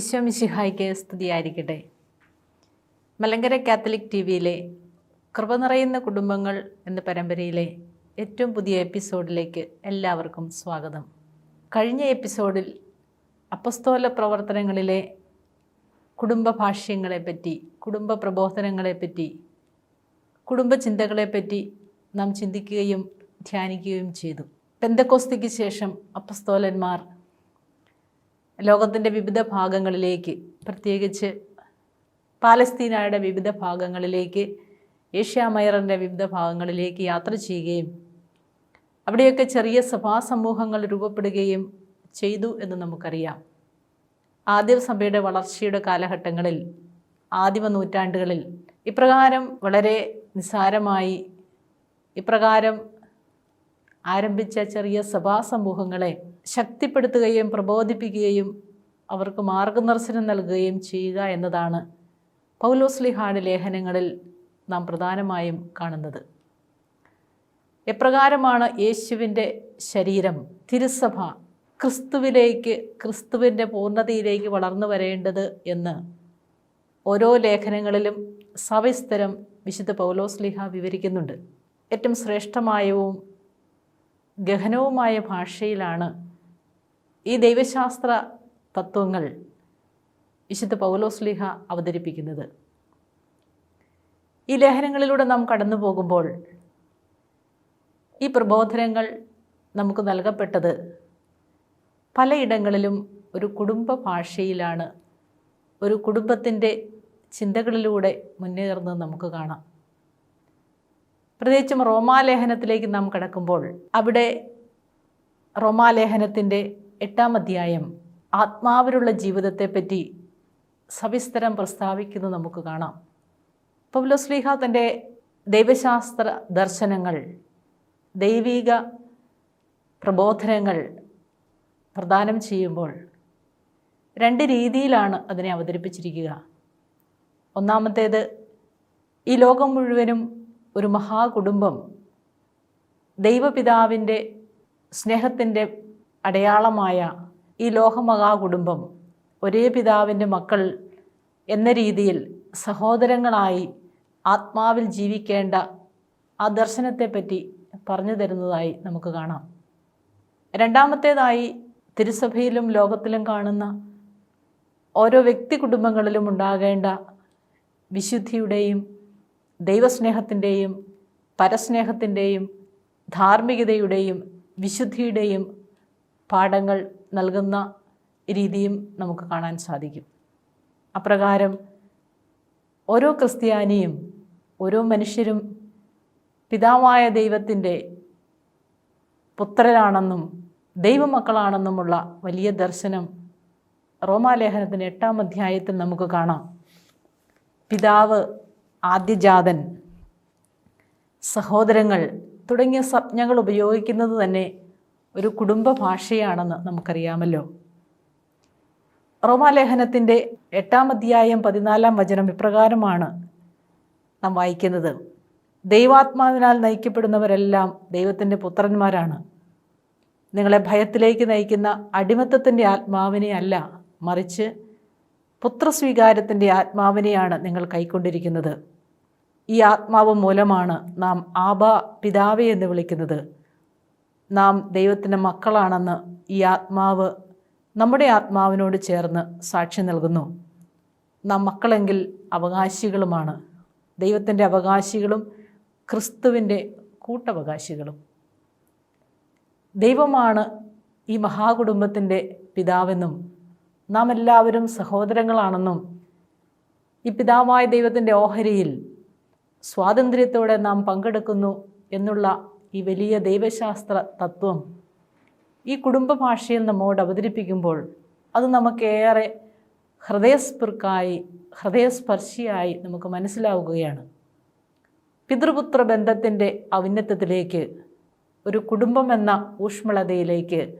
ഈശോമിശിഹായ്ക്ക് സ്തുതിയായിരിക്കട്ടെ. Malankara Catholic T വിയിലെ കൃപ നിറയുന്ന കുടുംബങ്ങൾ എന്ന പരമ്പരയിലെ ഏറ്റവും പുതിയ എപ്പിസോഡിലേക്ക് എല്ലാവർക്കും സ്വാഗതം. കഴിഞ്ഞ എപ്പിസോഡിൽ അപ്പസ്തോല പ്രവർത്തനങ്ങളിലെ കുടുംബ ഭാഷ്യങ്ങളെപ്പറ്റി കുടുംബ പ്രബോധനങ്ങളെപ്പറ്റി കുടുംബ ചിന്തകളെപ്പറ്റി നാം ചിന്തിക്കുകയും ധ്യാനിക്കുകയും ചെയ്തു. പെന്തക്കോസ്തിക്ക് ശേഷം അപ്പസ്തോലന്മാർ ലോകത്തിന്റെ വിവിധ ഭാഗങ്ങളിലേക്ക് പ്രത്യേകിച്ച് പാലസ്തീനയുടെ വിവിധ ഭാഗങ്ങളിലേക്ക് ഏഷ്യ മൈറന്റെ വിവിധ ഭാഗങ്ങളിലേക്ക് യാത്ര ചെയ്യുകയും അവിടെയൊക്കെ ചെറിയ സഭാസമൂഹങ്ങൾ രൂപപ്പെടുകയും ചെയ്തു എന്ന് നമുക്കറിയാം. ആദ്യ സഭയുടെ വളർച്ചയുടെ കാലഘട്ടങ്ങളിൽ ആദിമ നൂറ്റാണ്ടുകളിൽ ഇപ്രകാരം വളരെ നിസ്സാരമായി ഇപ്രകാരം ആരംഭിച്ച ചെറിയ സഭാ സമൂഹങ്ങളെ ശക്തിപ്പെടുത്തുകയും പ്രബോധിപ്പിക്കുകയും അവർക്ക് മാർഗദർശനം നൽകുകയും ചെയ്യുക എന്നതാണ് പൗലോസ്ലിഹാട് ലേഖനങ്ങളിൽ നാം പ്രധാനമായും കാണുന്നത്. എപ്രകാരമാണ് യേശുവിന്റെ ശരീരം തിരുസഭ ക്രിസ്തുവിലേക്ക് ക്രിസ്തുവിന്റെ പൂർണതയിലേക്ക് വളർന്നു വരേണ്ടത് എന്ന് ഓരോ ലേഖനങ്ങളിലും സവിസ്തരം വിശുദ്ധ പൗലോസ്ലിഹ വിവരിക്കുന്നുണ്ട്. ഏറ്റവും ശ്രേഷ്ഠമായവും ഗഹനവുമായ ഭാഷയിലാണ് ഈ ദൈവശാസ്ത്ര തത്വങ്ങൾ വിശുദ്ധ പൗലോസ്ലിഹ അവതരിപ്പിക്കുന്നത്. ഈ ലേഖനങ്ങളിലൂടെ നാം കടന്നു പോകുമ്പോൾ ഈ പ്രബോധനങ്ങൾ നമുക്ക് നൽകപ്പെട്ടത് പലയിടങ്ങളിലും ഒരു കുടുംബ ഭാഷയിലാണ്. ഒരു കുടുംബത്തിന്റെ ചിന്തകളിലൂടെ മുന്നേറുന്നത് നമുക്ക് കാണാം. പ്രത്യേകിച്ചും റോമാലേഖനത്തിലേക്ക് നാം കടക്കുമ്പോൾ അവിടെ റോമാലേഖനത്തിന്റെ എട്ടാം അധ്യായം ആത്മാവിലുള്ള ജീവിതത്തെപ്പറ്റി സവിസ്തരം പ്രസ്താവിക്കുന്നത് നമുക്ക് കാണാം. പൗലോസ്ലീഹ തന്റെ ദൈവശാസ്ത്ര ദർശനങ്ങൾ ദൈവിക പ്രബോധനങ്ങൾ പ്രദാനം ചെയ്യുമ്പോൾ രണ്ട് രീതിയിലാണ് അതിനെ അവതരിപ്പിച്ചിരിക്കുക. ഒന്നാമത്തേത് ഈ ലോകം മുഴുവനും ഒരു മഹാകുടുംബം ദൈവപിതാവിന്റെ സ്നേഹത്തിന്റെ അടയാളമായ ഈ ലോകമഹാകുടുംബം ഒരേ പിതാവിന്റെ മക്കൾ എന്ന രീതിയിൽ സഹോദരങ്ങളായി ആത്മാവിൽ ജീവിക്കേണ്ട ആ ദർശനത്തെപ്പറ്റി പറഞ്ഞു തരുന്നതായി നമുക്ക് കാണാം. രണ്ടാമത്തേതായി തിരുസഭയിലും ലോകത്തിലും കാണുന്ന ഓരോ വ്യക്തി കുടുംബങ്ങളിലും ഉണ്ടാകേണ്ട വിശുദ്ധിയുടെയും ദൈവസ്നേഹത്തിന്റെയും പരസ്നേഹത്തിന്റെയും ധാർമ്മികതയുടെയും വിശുദ്ധിയുടെയും പാഠങ്ങൾ നൽകുന്ന രീതിയും നമുക്ക് കാണാൻ സാധിക്കും. അപ്രകാരം ഓരോ ക്രിസ്ത്യാനിയും ഓരോ മനുഷ്യരും പിതാവായ ദൈവത്തിന്റെ പുത്രരാണെന്നും ദൈവമക്കളാണെന്നുമുള്ള വലിയ ദർശനം റോമാലേഖനത്തിന്റെ എട്ടാം അധ്യായത്തിൽ നമുക്ക് കാണാം. പിതാവ് ആദ്യജാതൻ സഹോദരങ്ങൾ തുടങ്ങിയ സ്വപ്നങ്ങൾ ഉപയോഗിക്കുന്നത് തന്നെ ഒരു കുടുംബ ഭാഷയാണെന്ന് നമുക്കറിയാമല്ലോ. റോമാലേഖനത്തിന്റെ എട്ടാം അധ്യായം പതിനാലാം വചനം ഇപ്രകാരമാണ് നാം വായിക്കുന്നത്. ദൈവാത്മാവിനാൽ നയിക്കപ്പെടുന്നവരെല്ലാം ദൈവത്തിന്റെ പുത്രന്മാരാണ്. നിങ്ങളെ ഭയത്തിലേക്ക് നയിക്കുന്ന അടിമത്തത്തിന്റെ ആത്മാവിനെ അല്ല മറിച്ച് പുത്രസ്വീകാരത്തിന്റെ ആത്മാവിനെയാണ് നിങ്ങൾ കൈക്കൊണ്ടിരിക്കുന്നത്. ഈ ആത്മാവ് മൂലമാണ് നാം ആബ പിതാവേ എന്ന് വിളിക്കുന്നത്. നാം ദൈവത്തിന്റെ മക്കളാണെന്ന് ഈ ആത്മാവ് നമ്മുടെ ആത്മാവിനോട് ചേർന്ന് സാക്ഷി നൽകുന്നു. നാം മക്കളെങ്കിൽ അവകാശികളുമാണ്. ദൈവത്തിന്റെ അവകാശികളും ക്രിസ്തുവിന്റെ കൂട്ടവകാശികളും. ദൈവമാണ് ഈ മഹാകുടുംബത്തിന്റെ പിതാവെന്നും നാം എല്ലാവരും സഹോദരങ്ങളാണെന്നും ഈ പിതാവായ ദൈവത്തിന്റെ ഓഹരിയിൽ സ്വാതന്ത്ര്യത്തോടെ നാം പങ്കെടുക്കുന്നു എന്നുള്ള ഈ വലിയ ദൈവശാസ്ത്ര തത്വം ഈ കുടുംബ ഭാഷയിൽ നമ്മോട് അവതരിപ്പിക്കുമ്പോൾ അത് നമുക്കേറെ ഹൃദയസ്പൃക്കായി ഹൃദയസ്പർശിയായി നമുക്ക് മനസ്സിലാവുകയാണ്. പിതൃപുത്ര ബന്ധത്തിന്റെ ഔന്നത്യത്തിലേക്ക് ഒരു കുടുംബം എന്ന ഊഷ്മളതയിലേക്ക്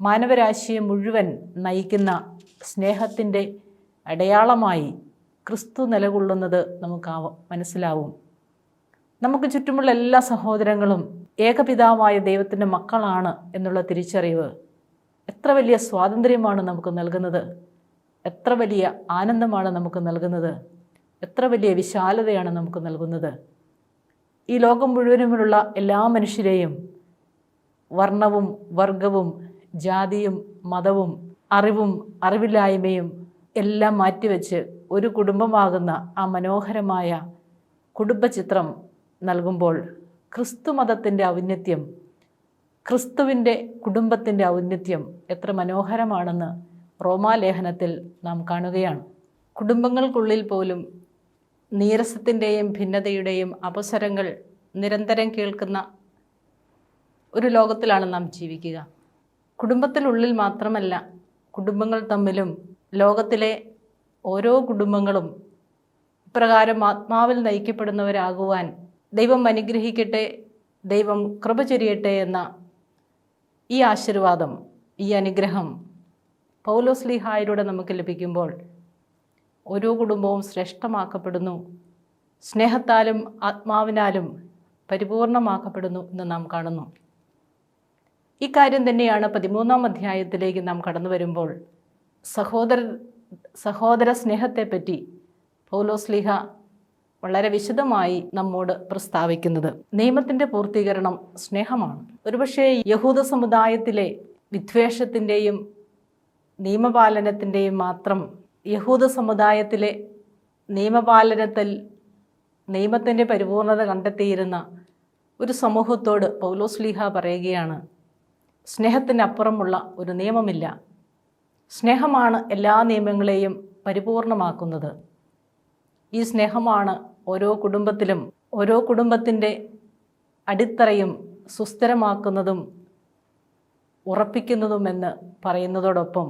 മാനവരാശിയെ മുഴുവൻ നയിക്കുന്ന സ്നേഹത്തിന്റെ അടയാളമായി ക്രിസ്തു നിലകൊള്ളുന്നത് നമുക്ക് മനസ്സിലാവും. നമുക്ക് ചുറ്റുമുള്ള എല്ലാ സഹോദരങ്ങളും ഏകപിതാവായ ദൈവത്തിന്റെ മക്കളാണ് എന്നുള്ള തിരിച്ചറിവ് എത്ര വലിയ സ്വാതന്ത്ര്യമാണ് നമുക്ക് നൽകുന്നത്? എത്ര വലിയ ആനന്ദമാണ് നമുക്ക് നൽകുന്നത്? എത്ര വലിയ വിശാലതയാണ് നമുക്ക് നൽകുന്നത്? ഈ ലോകം മുഴുവനുമുള്ള എല്ലാ മനുഷ്യരെയും വർണവും വർഗവും ജാതിയും മതവും അറിവും അറിവില്ലായ്മയും എല്ലാം മാറ്റിവെച്ച് ഒരു കുടുംബമാകുന്ന ആ മനോഹരമായ കുടുംബചിത്രം നൽകുമ്പോൾ ക്രിസ്തു മതത്തിന്റെ ഔന്നത്യം ക്രിസ്തുവിന്റെ കുടുംബത്തിന്റെ ഔന്നത്യം എത്ര മനോഹരമാണെന്ന് റോമാലേഖനത്തിൽ നാം കാണുകയാണ്. കുടുംബങ്ങൾക്കുള്ളിൽ പോലും നീരസത്തിന്റെയും ഭിന്നതയുടെയും അവസരങ്ങൾ നിരന്തരം കേൾക്കുന്ന ഒരു ലോകത്തിലാണ് നാം ജീവിക്കുക. കുടുംബത്തിനുള്ളിൽ മാത്രമല്ല കുടുംബങ്ങൾ തമ്മിലും ലോകത്തിലെ ഓരോ കുടുംബങ്ങളും ഇപ്രകാരം ആത്മാവിൽ നയിക്കപ്പെടുന്നവരാകുവാൻ ദൈവം അനുഗ്രഹിക്കട്ടെ ദൈവം കൃപ ചൊരിയട്ടെ എന്ന ഈ ആശീർവാദം ഈ അനുഗ്രഹം പൗലോസ്ലിഹായിലൂടെ നമുക്ക് ലഭിക്കുമ്പോൾ ഓരോ കുടുംബവും ശ്രേഷ്ഠമാക്കപ്പെടുന്നു. സ്നേഹത്താലും ആത്മാവിനാലും പരിപൂർണമാക്കപ്പെടുന്നു എന്ന് നാം കാണുന്നു. ഈ കാര്യം തന്നെയാണ് പതിമൂന്നാം അധ്യായത്തിലേക്ക് നാം കടന്നു വരുമ്പോൾ സഹോദര സഹോദര സ്നേഹത്തെപ്പറ്റി പൗലോസ്ലിഹ വളരെ വിശദമായി നമ്മോട് പ്രസ്താവിക്കുന്നത്. നിയമത്തിന്റെ പൂർത്തീകരണം സ്നേഹമാണ്. ഒരുപക്ഷെ യഹൂദ സമുദായത്തിലെ വിദ്വേഷത്തിന്റെയും നിയമപാലനത്തിന്റെയും മാത്രം യഹൂദ സമുദായത്തിലെ നിയമപാലനത്തിൽ നിയമത്തിന്റെ പരിപൂർണത കണ്ടെത്തിയിരുന്ന ഒരു സമൂഹത്തോട് പൗലോസ് ലീഹ പറയുകയാണ് സ്നേഹത്തിനപ്പുറമുള്ള ഒരു നിയമമില്ല. സ്നേഹമാണ് എല്ലാ നിയമങ്ങളെയും പരിപൂർണമാക്കുന്നത്. ഈ സ്നേഹമാണ് ഓരോ കുടുംബത്തിലും ഓരോ കുടുംബത്തിന്റെ അടിത്തറയും സുസ്ഥിരമാക്കുന്നതും ഉറപ്പിക്കുന്നതുമെന്ന് പറയുന്നതോടൊപ്പം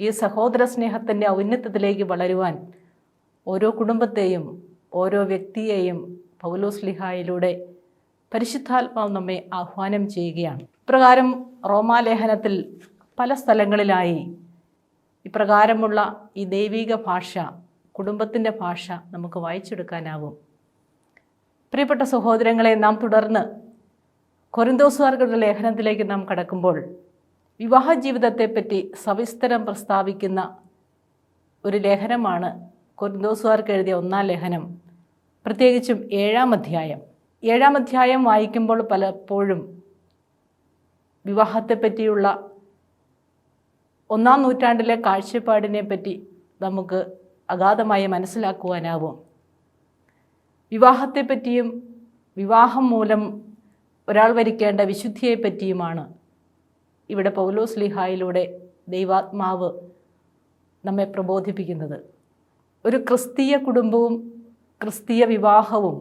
ഈ സഹോദര സ്നേഹത്തിന്റെ ഔന്നത്യത്തിലേക്ക് വളരുവാൻ ഓരോ കുടുംബത്തെയും ഓരോ വ്യക്തിയെയും പൗലോസ് ലിഹായിലൂടെ പരിശുദ്ധാത്മാവ് നമ്മെ ആഹ്വാനം ചെയ്യുകയാണ്. ഇപ്രകാരം റോമാലേഖനത്തിൽ പല സ്ഥലങ്ങളിലായി ഇപ്രകാരമുള്ള ഈ ദൈവിക ഭാഷ കുടുംബത്തിന്റെ ഭാഷ നമുക്ക് വായിച്ചെടുക്കാനാവും. പ്രിയപ്പെട്ട സഹോദരങ്ങളെ നാം തുടർന്ന് കൊരിന്തോസുകാർക്കുള്ള ലേഖനത്തിലേക്ക് നാം കടക്കുമ്പോൾ വിവാഹ ജീവിതത്തെപ്പറ്റി സവിസ്തരം പ്രസ്താവിക്കുന്ന ഒരു ലേഖനമാണ് കൊരിന്തോസുകാർക്ക് എഴുതിയ ഒന്നാം ലേഖനം. പ്രത്യേകിച്ചും ഏഴാം അധ്യായം. ഏഴാം അധ്യായം വായിക്കുമ്പോൾ പലപ്പോഴും വിവാഹത്തെപ്പറ്റിയുള്ള ഒന്നാം നൂറ്റാണ്ടിലെ കാഴ്ചപ്പാടിനെ പറ്റി നമുക്ക് അഗാധമായി മനസ്സിലാക്കുവാനാവും. വിവാഹത്തെപ്പറ്റിയും വിവാഹം മൂലം ഒരാൾ വരിക്കേണ്ട വിശുദ്ധിയെപ്പറ്റിയുമാണ് ഇവിടെ പൗലോസ് ലിഹായിലൂടെ ദൈവാത്മാവ് നമ്മെ പ്രബോധിപ്പിക്കുന്നത്. ഒരു ക്രിസ്തീയ കുടുംബവും ക്രിസ്തീയ വിവാഹവും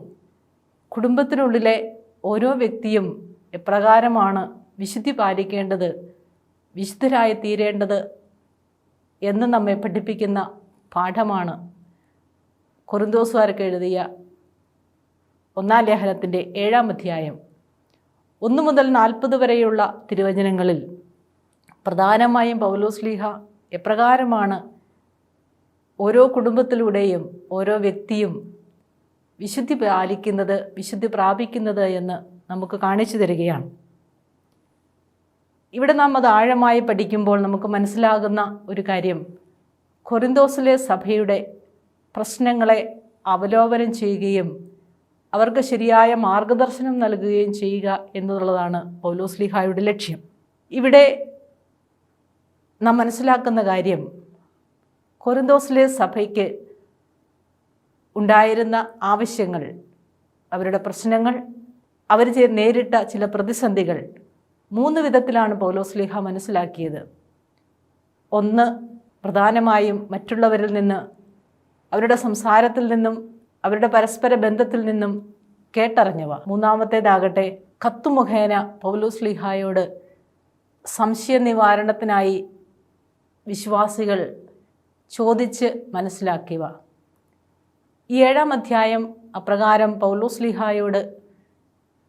കുടുംബത്തിനുള്ളിലെ ഓരോ വ്യക്തിയും എപ്രകാരമാണ് വിശുദ്ധി പാലിക്കേണ്ടത് വിശുദ്ധരായി തീരേണ്ടത് എന്ന് നമ്മെ പഠിപ്പിക്കുന്ന പാഠമാണ്. കൊറിന്തോസുകാർക്ക് എഴുതിയ ഒന്നാം ലേഖനത്തിന്റെ ഏഴാം അധ്യായം. ഒന്നു മുതൽ നാൽപ്പത് വരെയുള്ള തിരുവചനങ്ങളിൽ പ്രധാനമായും പൗലോസ്ലീഹ എപ്രകാരമാണ് ഓരോ കുടുംബത്തിലൂടെയും ഓരോ വ്യക്തിയും വിശുദ്ധി പാലിക്കുന്നത് വിശുദ്ധി പ്രാപിക്കുന്നത് എന്ന് നമുക്ക് കാണിച്ചു തരികയാണ്. ഇവിടെ നാം അത് ആഴമായി പഠിക്കുമ്പോൾ നമുക്ക് മനസ്സിലാകുന്ന ഒരു കാര്യം കൊറിന്തോസിലെ സഭയുടെ പ്രശ്നങ്ങളെ അവലോകനം ചെയ്യുകയും അവർക്ക് ശരിയായ മാർഗദർശനം നൽകുകയും ചെയ്യുക എന്നുള്ളതാണ് പൗലോസ്ലിഹായുടെ ലക്ഷ്യം. ഇവിടെ നാം മനസ്സിലാക്കുന്ന കാര്യം കൊരിന്തോസിലെ സഭയ്ക്ക് ഉണ്ടായിരുന്ന ആവശ്യങ്ങൾ അവരുടെ പ്രശ്നങ്ങൾ അവർ നേരിട്ട ചില പ്രതിസന്ധികൾ മൂന്ന് വിധത്തിലാണ് പൗലോസ്ലിഹ മനസ്സിലാക്കിയത്. ഒന്ന് പ്രധാനമായും മറ്റുള്ളവരിൽ നിന്ന് അവരുടെ സംസാരത്തിൽ നിന്നും അവരുടെ പരസ്പര ബന്ധത്തിൽ നിന്നും കേട്ടറിഞ്ഞവ. മൂന്നാമത്തേതാകട്ടെ കത്തുമുഖേന പൗലോസ്ലിഹായോട് സംശയ നിവാരണത്തിനായി വിശ്വാസികൾ ചോദിച്ച് മനസ്സിലാക്കിയവ. ഈ ഏഴാം അധ്യായം അപ്രകാരം പൗലോസ്ലിഹായോട്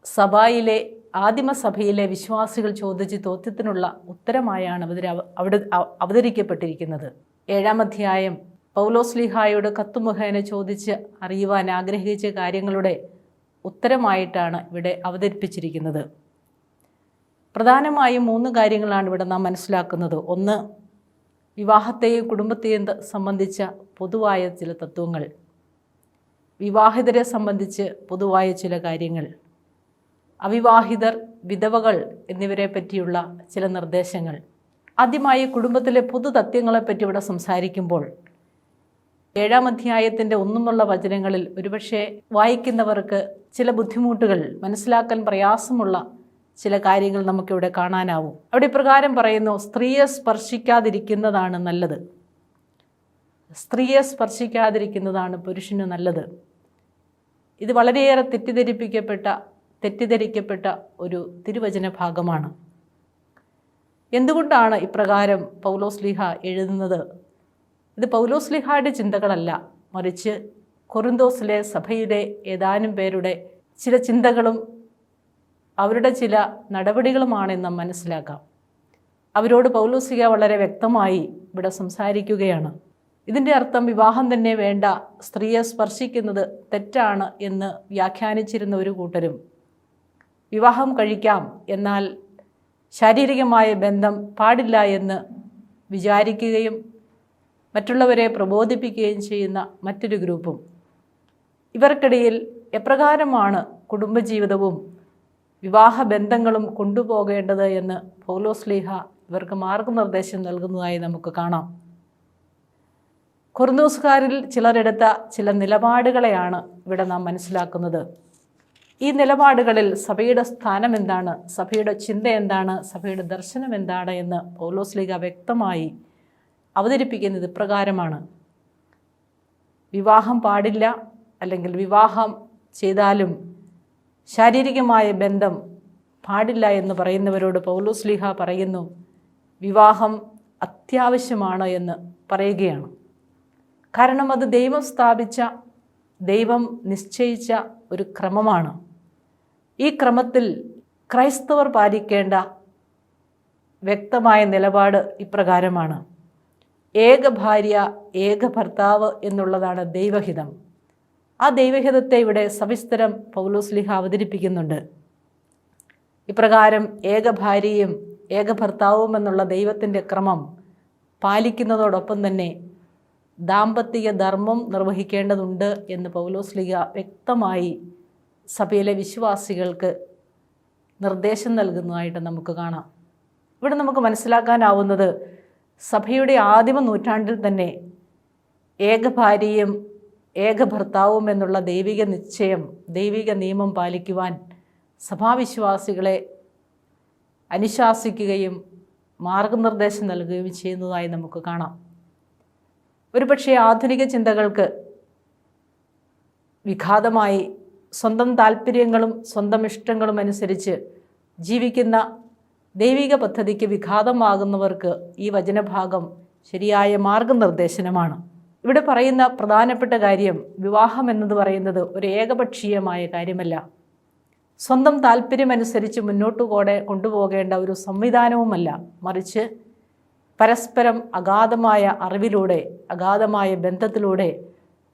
സഭയിലെ ആദിമസഭയിലെ വിശ്വാസികൾ ചോദിച്ച ചോദ്യത്തിനുള്ള ഉത്തരമായാണ് അവർ അവിടെ അവതരിക്കപ്പെട്ടിരിക്കുന്നത്. ഏഴാം അധ്യായം. പൗലോസ്ലിഹായോട് കത്തുമുഖേന ചോദിച്ച് അറിയുവാൻ ആഗ്രഹിച്ച കാര്യങ്ങളുടെ ഉത്തരമായിട്ടാണ് ഇവിടെ അവതരിപ്പിച്ചിരിക്കുന്നത്. പ്രധാനമായും മൂന്ന് കാര്യങ്ങളാണ് ഇവിടെ നാം മനസ്സിലാക്കുന്നത്. ഒന്ന് വിവാഹത്തെയും കുടുംബത്തെയും സംബന്ധിച്ച പൊതുവായ ചില തത്വങ്ങൾ. വിവാഹിതരെ സംബന്ധിച്ച് പൊതുവായ ചില കാര്യങ്ങൾ. അവിവാഹിതർ വിധവകൾ എന്നിവരെ പറ്റിയുള്ള ചില നിർദ്ദേശങ്ങൾ. ആദ്യമായി കുടുംബത്തിലെ പൊതു തത്വങ്ങളെപ്പറ്റി ഇവിടെ സംസാരിക്കുമ്പോൾ ഏഴാം അധ്യായത്തിന്റെ ഒന്നുമുള്ള വചനങ്ങളിൽ ഒരുപക്ഷെ വായിക്കുന്നവർക്ക് ചില ബുദ്ധിമുട്ടുകൾ മനസ്സിലാക്കാൻ പ്രയാസമുള്ള ചില കാര്യങ്ങൾ നമുക്കിവിടെ കാണാനാവും. അവിടെ ഇപ്രകാരം പറയുന്നു സ്ത്രീയെ സ്പർശിക്കാതിരിക്കുന്നതാണ് നല്ലത്. സ്ത്രീയെ സ്പർശിക്കാതിരിക്കുന്നതാണ് പുരുഷന് നല്ലത്. ഇത് വളരെയേറെ തെറ്റിദ്ധരിപ്പിക്കപ്പെട്ട തെറ്റിദ്ധരിക്കപ്പെട്ട ഒരു തിരുവചന ഭാഗമാണ്. എന്തുകൊണ്ടാണ് ഇപ്രകാരം പൗലോസ് ലീഹ എഴുതുന്നത്? ഇത് പൗലോസ് ലീഹയുടെ ചിന്തകളല്ല. മറിച്ച് കൊറിന്തോസിലെ സഭയുടെ ഏതാനും പേരുടെ ചില ചിന്തകളും അവരുടെ ചില നടപടികളുമാണെന്ന് മനസ്സിലാക്കാം. അവരോട് പൗലോസിക വളരെ വ്യക്തമായി ഇവിടെ സംസാരിക്കുകയാണ്. ഇതിന്റെ അർത്ഥം വിവാഹം തന്നെ വേണ്ട സ്ത്രീയെ സ്പർശിക്കുന്നത് തെറ്റാണ് എന്ന് വ്യാഖ്യാനിച്ചിരുന്ന ഒരു കൂട്ടരും വിവാഹം കഴിക്കാം എന്നാൽ ശാരീരികമായ ബന്ധം പാടില്ല എന്ന് വിചാരിക്കുകയും മറ്റുള്ളവരെ പ്രബോധിപ്പിക്കുകയും ചെയ്യുന്ന മറ്റൊരു ഗ്രൂപ്പും. ഇവർക്കിടയിൽ എപ്രകാരമാണ് കുടുംബജീവിതവും വിവാഹ ബന്ധങ്ങളും കൊണ്ടുപോകേണ്ടത് എന്ന് പൗലോസ്ലീഹ ഇവർക്ക് മാർഗനിർദ്ദേശം നൽകുന്നതായി നമുക്ക് കാണാം. കുർന്നൂസുകാരിൽ ചിലരെടുത്ത ചില നിലപാടുകളെയാണ് ഇവിടെ നാം മനസ്സിലാക്കുന്നത്. ഈ നിലപാടുകളിൽ സഭയുടെ സ്ഥാനം എന്താണ്? സഭയുടെ ചിന്ത എന്താണ്? സഭയുടെ ദർശനം എന്താണ്? എന്ന് പൗലോസ് ലീഗ വ്യക്തമായി അവതരിപ്പിക്കുന്നത് ഇപ്രകാരമാണ്. വിവാഹം പാടില്ല അല്ലെങ്കിൽ വിവാഹം ചെയ്താലും ശാരീരികമായ ബന്ധം പാടില്ല എന്ന് പറയുന്നവരോട് പൗലോസ് ലീഹ പറയുന്നു വിവാഹം അത്യാവശ്യമാണ് എന്ന് പറയുകയാണ്. കാരണം അത് ദൈവം സ്ഥാപിച്ച ദൈവം നിശ്ചയിച്ച ഒരു ക്രമമാണ്. ഈ ക്രമത്തിൽ ക്രൈസ്തവർ പാലിക്കേണ്ട വ്യക്തമായ നിലപാട് ഇപ്രകാരമാണ്. ഏക ഭാര്യ ഏക ഭർത്താവ് എന്നുള്ളതാണ് ദൈവഹിതം. ആ ദൈവഹിതത്തെ ഇവിടെ സവിസ്തരം പൗലോസ്ലിഹ അവതരിപ്പിക്കുന്നുണ്ട്. ഇപ്രകാരം ഏക ഭാര്യയും ഏക ഭർത്താവും എന്നുള്ള ദൈവത്തിന്റെ ക്രമം പാലിക്കുന്നതോടൊപ്പം തന്നെ ദാമ്പത്തിക ധർമ്മം നിർവഹിക്കേണ്ടതുണ്ട് എന്ന് പൗലോസ്ലിഹ വ്യക്തമായി സഭയിലെ വിശ്വാസികൾക്ക് നിർദ്ദേശം നൽകുന്നതായിട്ട് നമുക്ക് കാണാം. ഇവിടെ നമുക്ക് മനസ്സിലാക്കാനാവുന്നത് സഭയുടെ ആദിമ നൂറ്റാണ്ടിൽ തന്നെ ഏക ഭാര്യയും ഏക ഭർത്താവും എന്നുള്ള ദൈവിക നിശ്ചയം ദൈവിക നിയമം പാലിക്കുവാൻ സഭാവിശ്വാസികളെ അനുശാസിക്കുകയും മാർഗനിർദ്ദേശം നൽകുകയും ചെയ്യുന്നതായി നമുക്ക് കാണാം. ഒരുപക്ഷെ ആധുനിക ചിന്തകൾക്ക് വിഘാതമായി സ്വന്തം താല്പര്യങ്ങളും സ്വന്തം ഇഷ്ടങ്ങളും അനുസരിച്ച് ജീവിക്കുന്ന ദൈവിക പദ്ധതിക്ക് വിഘാതമാകുന്നവർക്ക് ഈ വചനഭാഗം ശരിയായ മാർഗനിർദ്ദേശനമാണ്. ഇവിടെ പറയുന്ന പ്രധാനപ്പെട്ട കാര്യം വിവാഹം എന്നത് പറയുന്നത് ഒരു ഏകപക്ഷീയമായ കാര്യമല്ല. സ്വന്തം താല്പര്യമനുസരിച്ച് മുന്നോട്ട് കൂടെ കൊണ്ടുപോകേണ്ട ഒരു സംവിധാനവുമല്ല. മറിച്ച് പരസ്പരം അഗാധമായ അറിവിലൂടെ അഗാധമായ ബന്ധത്തിലൂടെ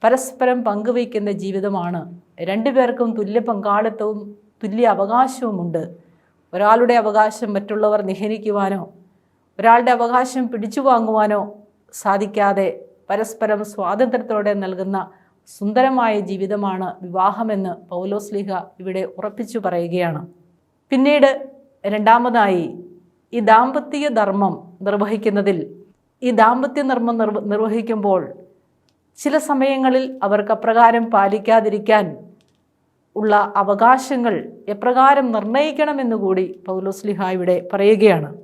പരസ്പരം പങ്കുവയ്ക്കുന്ന ജീവിതമാണ്. രണ്ടുപേർക്കും തുല്യ പങ്കാളിത്തവും തുല്യ അവകാശവുമുണ്ട്. ഒരാളുടെ അവകാശം മറ്റുള്ളവർ നിഹനിക്കുവാനോ ഒരാളുടെ അവകാശം പിടിച്ചു വാങ്ങുവാനോ സാധിക്കാതെ പരസ്പരം സ്വാതന്ത്ര്യത്തോടെ നൽകുന്ന സുന്ദരമായ ജീവിതമാണ് വിവാഹമെന്ന് പൗലോസ്ലിഹ ഇവിടെ ഉറപ്പിച്ചു പറയുകയാണ്. പിന്നീട് രണ്ടാമതായി ഈ ദാമ്പത്യ ധർമ്മം നിർവഹിക്കുന്നതിൽ ഈ ദാമ്പത്യ ധർമ്മം നിർവ നിർവഹിക്കുമ്പോൾ ചില സമയങ്ങളിൽ അവർക്ക് അപ്രകാരം പാലിക്കാതിരിക്കാൻ ഉള്ള അവകാശങ്ങൾ എപ്രകാരം നിർണയിക്കണമെന്ന് കൂടി പൗലോസ്ലിഹ ഇവിടെ പറയുകയാണ്.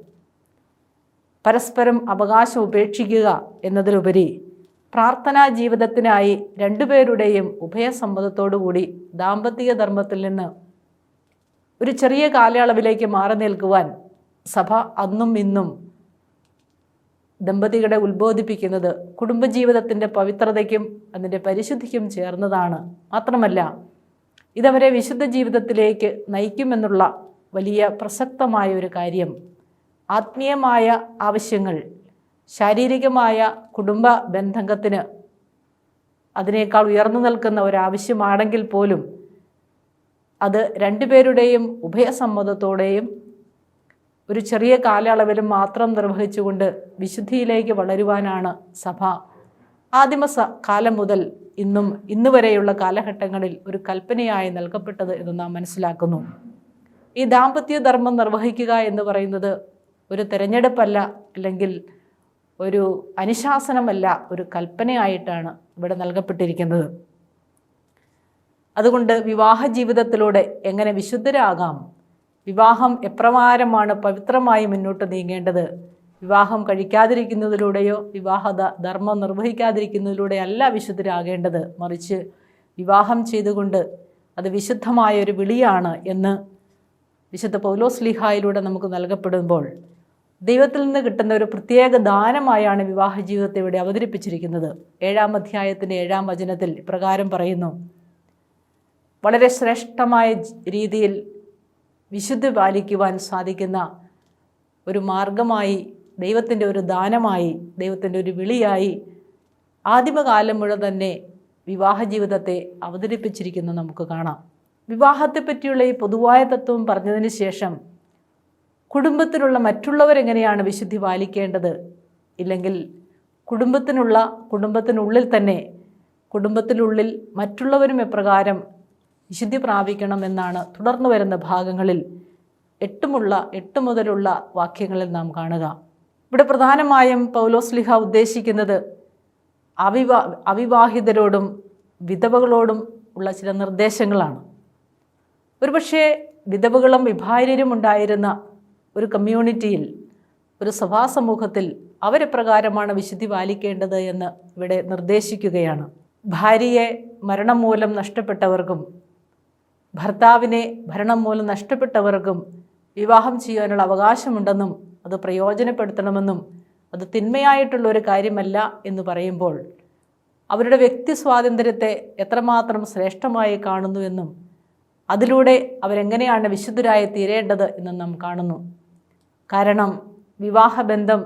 പരസ്പരം അവകാശം ഉപേക്ഷിക്കുക എന്നതിലുപരി പ്രാർത്ഥനാ ജീവിതത്തിനായി രണ്ടുപേരുടെയും ഉഭയസമ്മതത്തോടുകൂടി ദാമ്പത്തിക ധർമ്മത്തിൽ നിന്ന് ഒരു ചെറിയ കാലയളവിലേക്ക് മാറി നിൽക്കുവാൻ സഭ അന്നും ഇന്നും ദമ്പതികളെ ഉത്ബോധിപ്പിക്കുന്നത് കുടുംബജീവിതത്തിന്റെ പവിത്രതയ്ക്കും അതിന്റെ പരിശുദ്ധിക്കും ചേർന്നതാണ്. മാത്രമല്ല ഇതവരെ വിശുദ്ധ ജീവിതത്തിലേക്ക് നയിക്കുമെന്നുള്ള വലിയ പ്രസക്തമായ ഒരു കാര്യം ആത്മീയമായ ആവശ്യങ്ങൾ ശാരീരികമായ കുടുംബ ബന്ധത്തിന് അതിനേക്കാൾ ഉയർന്നു നിൽക്കുന്ന ഒരാവശ്യമാണെങ്കിൽ പോലും അത് രണ്ടുപേരുടെയും ഉഭയസമ്മതത്തോടെയും ഒരു ചെറിയ കാലയളവിൽ മാത്രം നിർവഹിച്ചുകൊണ്ട് വിശുദ്ധിയിലേക്ക് വളരുവാനാണ് സഭ. ആദിമ കാലം മുതൽ ഇന്നും ഇന്ന് വരെയുള്ള കാലഘട്ടങ്ങളിൽ ഒരു കൽപ്പനയായി നൽകപ്പെട്ടത് എന്ന് നാം മനസ്സിലാക്കുന്നു. ഈ ദാമ്പത്യ ധർമ്മം നിർവഹിക്കുക എന്ന് പറയുന്നത് ഒരു തിരഞ്ഞെടുപ്പല്ല അല്ലെങ്കിൽ ഒരു അനുശാസനമല്ല ഒരു കൽപ്പനയായിട്ടാണ് ഇവിടെ നൽകപ്പെട്ടിരിക്കുന്നത്. അതുകൊണ്ട് വിവാഹ ജീവിതത്തിലൂടെ എങ്ങനെ വിശുദ്ധരാകാം? വിവാഹം എപ്രകാരമാണ് പവിത്രമായി മുന്നോട്ട് നീങ്ങേണ്ടത്. വിവാഹം കഴിക്കാതിരിക്കുന്നതിലൂടെയോ വിവാഹ ധർമ്മം നിർവഹിക്കാതിരിക്കുന്നതിലൂടെ അല്ല വിശുദ്ധരാകേണ്ടത്. മറിച്ച് വിവാഹം ചെയ്തുകൊണ്ട് അത് വിശുദ്ധമായ ഒരു വിളിയാണ് എന്ന് വിശുദ്ധ പൗലോസ് ലിഹായിലൂടെ നമുക്ക് നൽകപ്പെടുമ്പോൾ ദൈവത്തിൽ നിന്ന് കിട്ടുന്ന ഒരു പ്രത്യേക ദാനമായാണ് വിവാഹ ജീവിതത്തെ ഇവിടെ അവതരിപ്പിച്ചിരിക്കുന്നത്. ഏഴാം അധ്യായത്തിന്റെ ഏഴാം വചനത്തിൽ ഇപ്രകാരം പറയുന്നു. വളരെ ശ്രേഷ്ഠമായ രീതിയിൽ വിശുദ്ധി പാലിക്കുവാൻ സാധിക്കുന്ന ഒരു മാർഗമായി ദൈവത്തിന്റെ ഒരു ദാനമായി ദൈവത്തിന്റെ ഒരു വിളിയായി ആദിമകാലം മുഴുവൻ തന്നെ വിവാഹ ജീവിതത്തെ അവതരിപ്പിച്ചിരിക്കുന്നു നമുക്ക് കാണാം. വിവാഹത്തെ പറ്റിയുള്ള ഈ പൊതുവായ തത്വം പറഞ്ഞതിന് ശേഷം കുടുംബത്തിലുള്ള മറ്റുള്ളവരെങ്ങനെയാണ് വിശുദ്ധി പാലിക്കേണ്ടത്? ഇല്ലെങ്കിൽ കുടുംബത്തിനുള്ള കുടുംബത്തിനുള്ളിൽ തന്നെ കുടുംബത്തിനുള്ളിൽ മറ്റുള്ളവരും എപ്രകാരം വിശുദ്ധി പ്രാപിക്കണമെന്നാണ് തുടർന്നു വരുന്ന ഭാഗങ്ങളിൽ എട്ടുമുള്ള എട്ട് മുതലുള്ള വാക്യങ്ങളിൽ നാം കാണുക. ഇവിടെ പ്രധാനമായും പൗലോസ്ലിഹ ഉദ്ദേശിക്കുന്നത് അവിവാ അവിവാഹിതരോടും വിധവകളോടും ഉള്ള ചില നിർദ്ദേശങ്ങളാണ്. ഒരുപക്ഷെ വിധവകളും വിഭാര്യരും ഉണ്ടായിരുന്ന ഒരു കമ്മ്യൂണിറ്റിയിൽ ഒരു സഭാസമൂഹത്തിൽ അവരെപ്രകാരമാണ് വിശുദ്ധി പാലിക്കേണ്ടത് എന്ന് ഇവിടെ നിർദ്ദേശിക്കുകയാണ്. ഭാര്യയെ മരണം മൂലം നഷ്ടപ്പെട്ടവർക്കും ഭർത്താവിനെ ഭരണം മൂലം നഷ്ടപ്പെട്ടവർക്കും വിവാഹം ചെയ്യാനുള്ള അവകാശമുണ്ടെന്നും അത് പ്രയോജനപ്പെടുത്തണമെന്നും അത് തിന്മയായിട്ടുള്ള ഒരു കാര്യമല്ല എന്ന് പറയുമ്പോൾ അവരുടെ വ്യക്തി സ്വാതന്ത്ര്യത്തെ എത്രമാത്രം ശ്രേഷ്ഠമായി കാണുന്നു എന്നും അതിലൂടെ അവരെങ്ങനെയാണ് വിശുദ്ധരായി തീരേണ്ടത് എന്നും നാം കാണുന്നു. കാരണം വിവാഹബന്ധം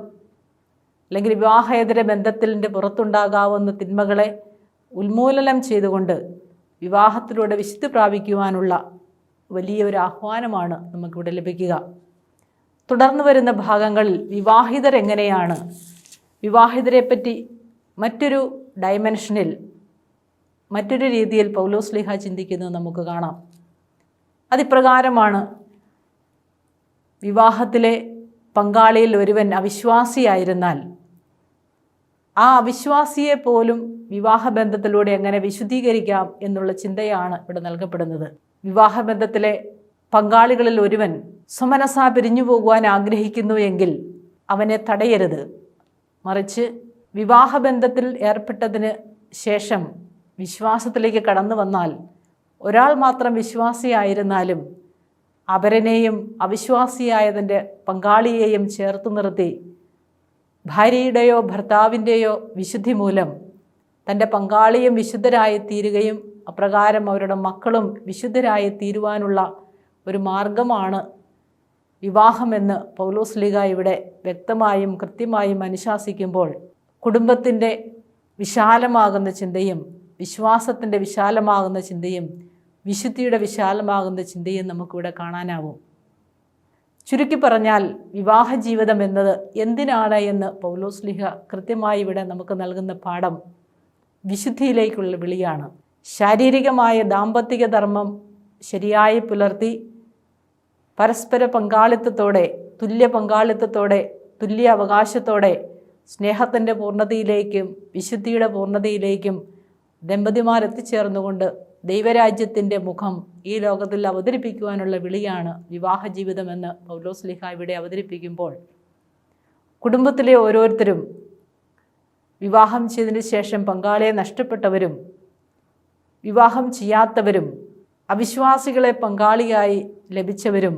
അല്ലെങ്കിൽ വിവാഹേതര ബന്ധത്തിന്റെ പുറത്തുണ്ടാകാവുന്ന തിന്മകളെ ഉന്മൂലനം ചെയ്തുകൊണ്ട് വിവാഹത്തിലൂടെ വിശുദ്ധി പ്രാപിക്കുവാനുള്ള വലിയ ഒരു ആഹ്വാനമാണ് നമുക്കിവിടെ ലഭിക്കുക. തുടർന്ന് വരുന്ന ഭാഗങ്ങളിൽ വിവാഹിതരെങ്ങനെയാണ്? വിവാഹിതരെപ്പറ്റി മറ്റൊരു ഡയമെൻഷനിൽ മറ്റൊരു രീതിയിൽ പൗലോസ് ലിഹ ചിന്തിക്കുന്നത് നമുക്ക് കാണാം. അതിപ്രകാരമാണ് വിവാഹത്തിലെ പങ്കാളിയിൽ ഒരുവൻ അവിശ്വാസിയായിരുന്നാൽ ആ അവിശ്വാസിയെ പോലും വിവാഹബന്ധത്തിലൂടെ എങ്ങനെ വിശുദ്ധീകരിക്കാം എന്നുള്ള ചിന്തയാണ് ഇവിടെ നൽകപ്പെടുന്നത്. വിവാഹബന്ധത്തിലെ പങ്കാളികളിൽ ഒരുവൻ സ്വമനസാ പിരിഞ്ഞു പോകുവാൻ ആഗ്രഹിക്കുന്നു എങ്കിൽ അവനെ തടയരുത്. മറിച്ച് വിവാഹബന്ധത്തിൽ ഏർപ്പെട്ടതിന് ശേഷം വിശ്വാസത്തിലേക്ക് കടന്നു വന്നാൽ ഒരാൾ മാത്രം വിശ്വാസിയായിരുന്നാലും അപരനെയും അവിശ്വാസിയായതിന്റെ പങ്കാളിയെയും ചേർത്ത് നിർത്തി ഭാര്യയുടെയോ ഭർത്താവിന്റെയോ വിശുദ്ധി മൂലം തന്റെ പങ്കാളിയും വിശുദ്ധരായി തീരുകയും അപ്രകാരം അവരുടെ മക്കളും വിശുദ്ധരായി തീരുവാനുള്ള ഒരു മാർഗമാണ് വിവാഹമെന്ന് പൗലോസ് ലീഗ ഇവിടെ വ്യക്തമായും കൃത്യമായും അനുശാസിക്കുമ്പോൾ കുടുംബത്തിന്റെ വിശാലമാകുന്ന ചിന്തയും വിശ്വാസത്തിന്റെ വിശാലമാകുന്ന ചിന്തയും വിശുദ്ധിയുടെ വിശാലമാകുന്ന ചിന്തയും നമുക്കിവിടെ കാണാനാവും. ചുരുക്കി പറഞ്ഞാൽ വിവാഹ ജീവിതം എന്നത് എന്തിനാണ് എന്ന് പൗലോസ് ലിഹ കൃത്യമായി ഇവിടെ നമുക്ക് നൽകുന്ന പാഠം വിശുദ്ധിയിലേക്കുള്ള വിളിയാണ്. ശാരീരികമായ ദാമ്പത്തിക ധർമ്മം ശരിയായി പുലർത്തി പരസ്പര പങ്കാളിത്തത്തോടെ തുല്യ പങ്കാളിത്തത്തോടെ തുല്യ അവകാശത്തോടെ സ്നേഹത്തിന്റെ പൂർണതയിലേക്കും വിശുദ്ധിയുടെ പൂർണതയിലേക്കും ദമ്പതിമാർ എത്തിച്ചേർന്നുകൊണ്ട് ദൈവരാജ്യത്തിന്റെ മുഖം ഈ ലോകത്തിൽ അവതരിപ്പിക്കുവാനുള്ള വിളിയാണ് വിവാഹ ജീവിതമെന്ന് പൗലോസ് ലിഹ ഇവിടെ അവതരിപ്പിക്കുമ്പോൾ കുടുംബത്തിലെ ഓരോരുത്തരും വിവാഹം ചെയ്തതിന് ശേഷം പങ്കാളിയെ നഷ്ടപ്പെട്ടവരും വിവാഹം ചെയ്യാത്തവരും അവിശ്വാസികളെ പങ്കാളിയായി ലഭിച്ചവരും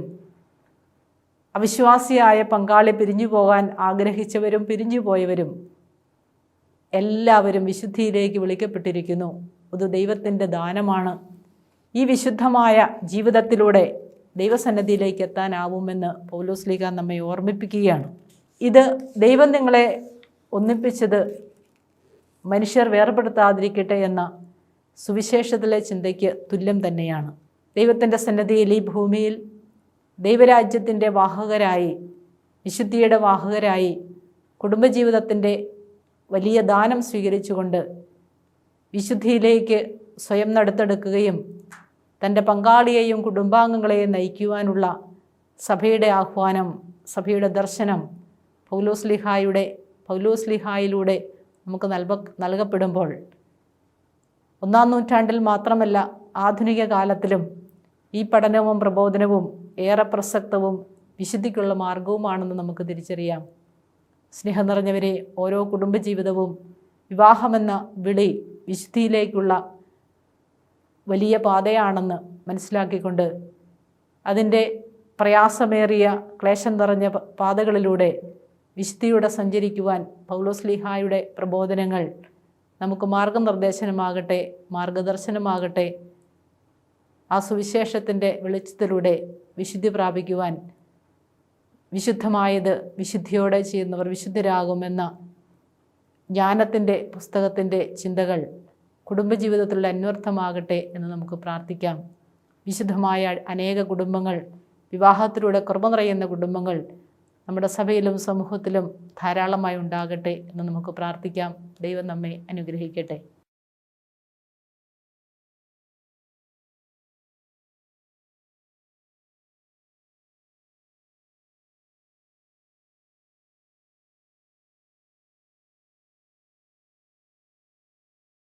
അവിശ്വാസിയായ പങ്കാളി പിരിഞ്ഞു പോകാൻ ആഗ്രഹിച്ചവരും പിരിഞ്ഞു പോയവരും എല്ലാവരും വിശുദ്ധിയിലേക്ക് വിളിക്കപ്പെട്ടിരിക്കുന്നു. ഇത് ദൈവത്തിന്റെ ദാനമാണ്. ഈ വിശുദ്ധമായ ജീവിതത്തിലൂടെ ദൈവസന്നദ്ധിയിലേക്ക് എത്താനാവുമെന്ന് പൗലോസ് ലീഗ നമ്മെ ഓർമ്മിപ്പിക്കുകയാണ്. ഇത് ദൈവം നിങ്ങളെ ഒന്നിപ്പിച്ചത് മനുഷ്യർ വേർപെടുത്താതിരിക്കട്ടെ എന്ന സുവിശേഷത്തിലെ ചിന്തയ്ക്ക് തുല്യം തന്നെയാണ്. ദൈവത്തിന്റെ സന്നദ്ധിയിൽ ഈ ഭൂമിയിൽ ദൈവരാജ്യത്തിന്റെ വാഹകരായി വിശുദ്ധിയുടെ വാഹകരായി കുടുംബജീവിതത്തിന്റെ വലിയ ദാനം സ്വീകരിച്ചുകൊണ്ട് വിശുദ്ധിയിലേക്ക് സ്വയം നടത്തെടുക്കുകയും തന്റെ പങ്കാളിയെയും കുടുംബാംഗങ്ങളെയും നയിക്കുവാനുള്ള സഭയുടെ ആഹ്വാനം സഭയുടെ ദർശനം പൗലോസ്ലിഹായുടെ പൗലോസ്ലിഹായിലൂടെ നമുക്ക് നൽക നൽകപ്പെടുമ്പോൾ ഒന്നാം നൂറ്റാണ്ടിൽ മാത്രമല്ല ആധുനിക കാലത്തിലും ഈ പഠനവും പ്രബോധനവും ഏറെ പ്രസക്തവും വിശുദ്ധിക്കുള്ള മാർഗവുമാണെന്ന് നമുക്ക് തിരിച്ചറിയാം. സ്നേഹം നിറഞ്ഞവരെ ഓരോ കുടുംബജീവിതവും വിവാഹമെന്ന വിളി വിശുദ്ധിയിലേക്കുള്ള വലിയ പാതയാണെന്ന് മനസ്സിലാക്കിക്കൊണ്ട് അതിന്റെ പ്രയാസമേറിയ ക്ലേശം നിറഞ്ഞ പാതകളിലൂടെ വിശുദ്ധിയുടെ സഞ്ചരിക്കുവാൻ പൗലോസ്ലിഹായുടെ പ്രബോധനങ്ങൾ നമുക്ക് മാർഗനിർദ്ദേശനമാകട്ടെ മാർഗദർശനമാകട്ടെ ആ സുവിശേഷത്തിന്റെ വെളിച്ചത്തിലൂടെ വിശുദ്ധി പ്രാപിക്കുവാൻ വിശുദ്ധമായത് വിശുദ്ധിയോടെ ചെയ്യുന്നവർ വിശുദ്ധരാകുമെന്ന ജ്ഞാനത്തിന്റെ പുസ്തകത്തിന്റെ ചിന്തകൾ കുടുംബജീവിതത്തിലുള്ള അന്വർത്ഥമാകട്ടെ എന്ന് നമുക്ക് പ്രാർത്ഥിക്കാം. വിശുദ്ധമായ അനേക കുടുംബങ്ങൾ വിവാഹത്തിലൂടെ കൃപ നിറയുന്ന കുടുംബങ്ങൾ നമ്മുടെ സഭയിലും സമൂഹത്തിലും ധാരാളമായി ഉണ്ടാകട്ടെ എന്ന് നമുക്ക് പ്രാർത്ഥിക്കാം. ദൈവം നമ്മെ അനുഗ്രഹിക്കട്ടെ.